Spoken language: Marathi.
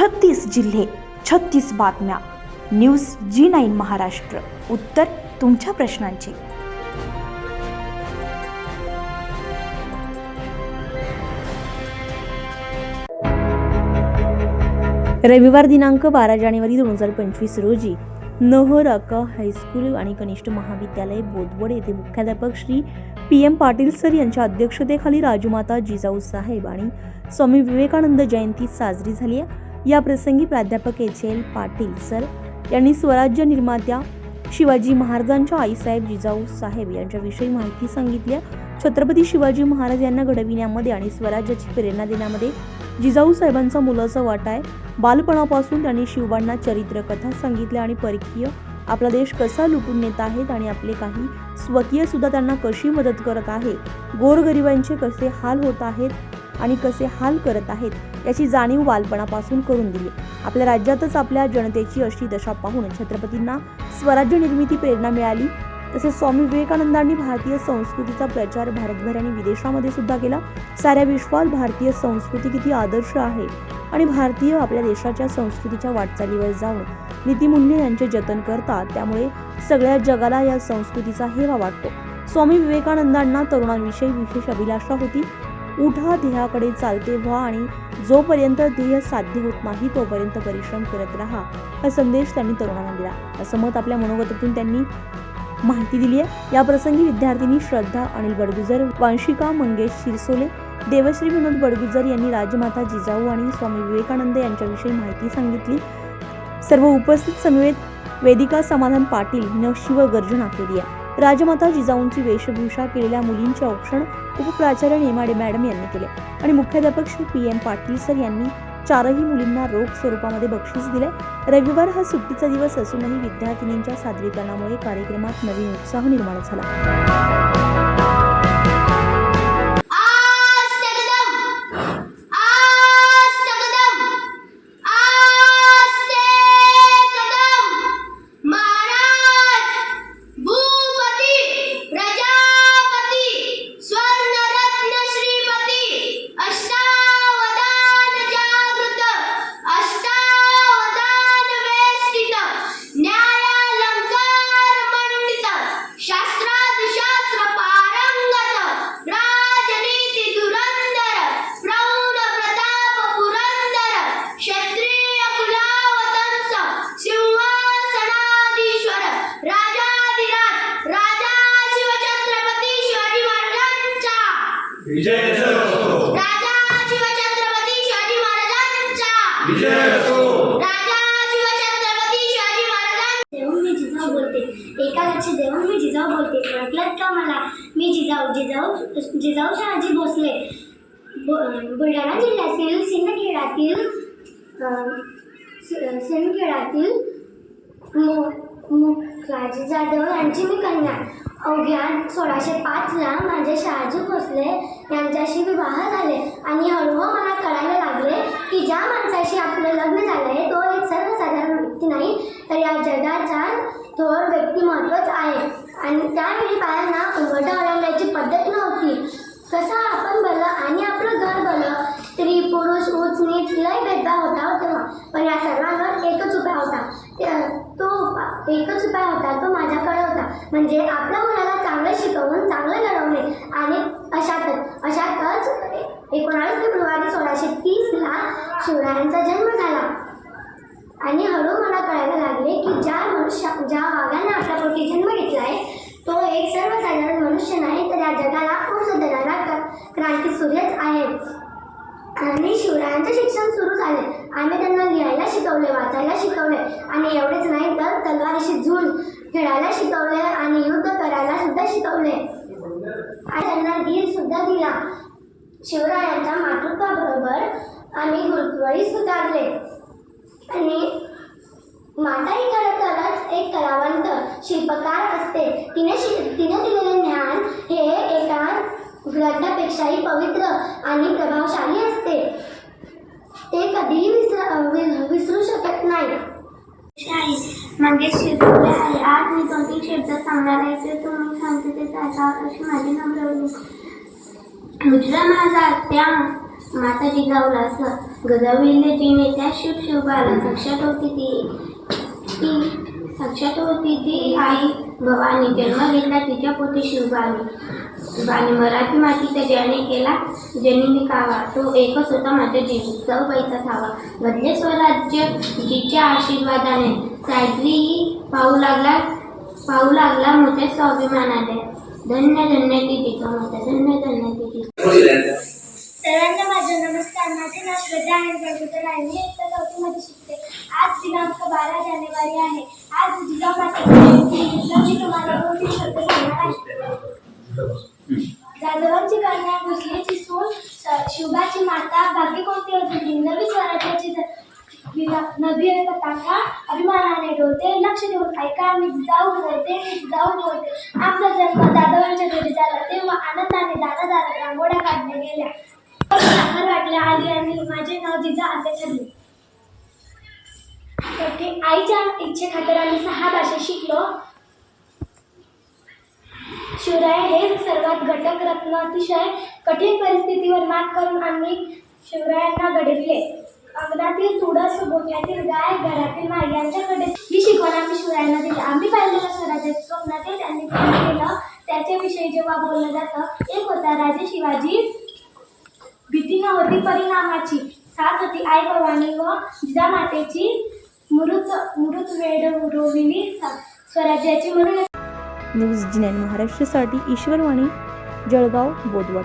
छत्तीस जिल्हे छत्तीस बातम्या. News G nine Maharashtra. उत्तर तुमच्या प्रश्नांची. रविवार दिनांक बारा जानेवारी दोन हजार पंचवीस रोजी नहराका हायस्कूल आणि कनिष्ठ महाविद्यालय बोदवड येथे मुख्याध्यापक Shri P M Patil sir यांच्या अध्यक्षतेखाली राजमाता जिजाऊ साहेब आणि स्वामी विवेकानंद जयंती साजरी झाली आहे. या प्रसंगी प्राध्यापक एच एल पाटील सर यांनी स्वराज्य निर्मात्या शिवाजी महाराजांच्या आईसाहेब जिजाऊ साहेब यांच्याविषयी माहिती सांगितली. आहे. छत्रपती शिवाजी महाराज यांना घडविण्यामध्ये आणि स्वराज्याची प्रेरणा देण्यामध्ये जिजाऊ साहेबांचा मुलाचा वाटा आहे. बालपणापासून त्यांनी शिवबांना चरित्रकथा सांगितल्या आणि परकीय आपला देश कसा लुटून नेत आहेत आणि आपले काही स्वकीय सुद्धा त्यांना कशी मदत करत आहे? गोरगरिबांचे कसे हाल होत आहेत? आणि कसे हाल करत आहेत याची जाणीव बालपणापासून करून दिली. आपल्या राज्यातच आपल्या जनतेची अशी दशा पाहून छत्रपतींना स्वराज्य निर्मिती प्रेरणा मिळाली. तसेच स्वामी विवेकानंदांनी भारतीय संस्कृतीचा प्रचार भारतभर आणि विदेशामध्ये सुद्धा केला. साऱ्या विश्वात भारतीय संस्कृती किती आदर्श आहे आणि भारतीय आपल्या देशाच्या संस्कृतीच्या वाटचालीवर जाऊन नीतिमूल्य यांचे जतन करतात त्यामुळे सगळ्या जगाला या संस्कृतीचा हेवा वाटतो. स्वामी विवेकानंदांना तरुणांविषयी विशेष अभिलाषा होती. उठा ध्येयाकडे चालते व्हा आणि जोपर्यंत ध्येय साध्य होत नाही तोपर्यंत परिश्रम करत राहा. हा संदेश त्यांनी तरुणांना दिला. असं मत आपल्या मनोगतातून त्यांनी माहिती दिली आहे. या प्रसंगी विद्यार्थिनी श्रद्धा अनिल बडगुजर वांशिका मंगेश शिरसोले देवश्री विनोद बडगुजर यांनी राजमाता जिजाऊ आणि स्वामी विवेकानंद यांच्याविषयी माहिती सांगितली. सर्व उपस्थित समवेत वेदिका समाधान पाटील न शिवगर्जना केली आहे. राजमाता जिजाऊंची वेशभूषा केलेल्या मुलींचे औक्षण उपप्राचार्य नेमाडे मॅडम यांनी केले. आणि मुख्याध्यापक Shri P M Patil sir यांनी चारही मुलींना रोख स्वरूपामध्ये बक्षीस दिले. रविवार हा सुट्टीचा दिवस असूनही विद्यार्थिनींच्या सादरीकरणामुळे कार्यक्रमात नवीन उत्साह निर्माण झाला. विजय असो. राजा शिवछत्रपती शिवाजी महाराजांचा. विजय असो. राजा शिवछत्रपती शिवाजी महाराजांचा देऊन मी जिजाऊ बोलते. एका लक्ष देऊन मी जिजाऊ बोलते. ओळखलात का मला? मी जिजाऊ जिजाऊ जिजाऊ शहाजी भोसले. बुलढाणा जिल्ह्यातील सिंदखेडातील सिंदखेडातील मु- मुखराजी जाधव यांची मी कन्या. अवघ्या सोळाशे पाचला माझे शहाजी भोसले यांच्याशी विवाह झाले आणि हळूहळू मला कळायला लागले की ज्या माणसाशी आपलं लग्न झालंय तो एक सर्वसाधारण व्यक्ती नाही तर या जगाचा थोर व्यक्तिमत्वच आहे. आणि त्यावेळी बायांना उघडं ओलांडण्याची पद्धत नव्हती. कसं आपण भलं आणि आपलं घर भलं स्त्री पुरुष उच नीच लय भेदभाव होता हो तेव्हा. पण या सर्वांवर एकच उपाय होता. तो एकच उपाय होता तो माझ्याकडं म्हणजे आपल्या मुलाला चांगलं शिकवून चांगलं घडवणे आणि अशातच अशातच एकोणावीस फेब्रुवारी सोळाशे तीसला शिवरायांचा जन्म झाला. आणि हळू मला कळायला लागले की ज्या मनुष्य ज्या वाघाने आपल्या पोटी जन्म घेतलाय तो एक सर्वसाधारण मनुष्य नाही तर या जगाला ऊर्ज देणारा क्रांती सूर्यच आहे. आणि शिवरायांचे शिक्षण सुरू झाले. आम्ही त्यांना लिहायला शिकवले वाचायला शिकवले. आणि एवढेच नाही तर तलवारीशी झूल खेळायला शिकवले आणि युद्ध करायला सुद्धा शिकवले आणि त्यांना धीर सुद्धा दिला. शिवरायांच्या मातृत्वाबरोबर आम्ही गुरुत्वही सुधारले. आणि माता ही खरं तरच एक कलावंत शिल्पकार असते. तिने शि तिने दिलेले ज्ञान हे एका ग्रंथापेक्षाही पवित्र आणि प्रभावशाली असते. ते कधीही विसर वि- विसरू शकत नाही. शाही मंगेश शिरवले आहे आज मी दोन तीन शब्द सांगणार आहे ते तुम्ही सांगते ते त्याचा अशी माझी नम्र विनंती. माझा त्या माता जिजाऊला असं गजविले तिने त्या शिव शिवबाला साक्षात होती ती साक्षात होती ती आई भवानी जन्म घेतला तिच्या पोटी शिवबानी. बानी मराठी मातीचा ज्याने केला जनिनी कावा तो एकच होता माझ्या जीव पैसा थावा बदले स्वराज्य जिच्या आशीर्वादाने साजरी पाहू लागला पाहू लागला मोठ्या स्वाभिमानाने. धन्य धन्य ती तिचा मोठ्या धन्य धन्य ती जाधवांची कन्या भुसलेची सून शिवबाची माता भाग्य कोणती होती? हिंदवी स्वराज्याची नवी कथांका अभिमानाने डोलते लक्ष देऊन ऐका मी जाऊ बोलते जाऊ बोलते आमचा जन्म जाधवांच्या घरी झाला तेव्हा आनंदाने दादा दादा रांगोळ्या काढल्या गेल्या. साखर वाटल्या आली आणि माझे नाव जिजा असे ठरले. तर ते आईच्या इच्छेखातर आम्ही सहा भाषा शिकलो. शिवराय हे सर्वात घटक रत्न अतिशय कठीण परिस्थितीवर मात करून आम्ही शिवरायांना घडविले. अंगणातील तुळस गोठ्यातील गाय घरातील माय यांच्याकडे ही शिकवण आम्ही शिवरायांना दिली. आम्ही पाहिलेलं स्वराज्याचे स्वप्नातील त्यांनी केलं. त्याच्याविषयी जेव्हा बोललं जातं एक होता राजे शिवाजी. भीती नव्हती परिणामाची. साथ होती आई भवानी व जिजामातेची मृत मृत वेळ रोविली स्वराज्याची. म्हणून न्यूज जिनेन महाराष्ट्रासाठी ईश्वरवाणी जळगाव बोदवड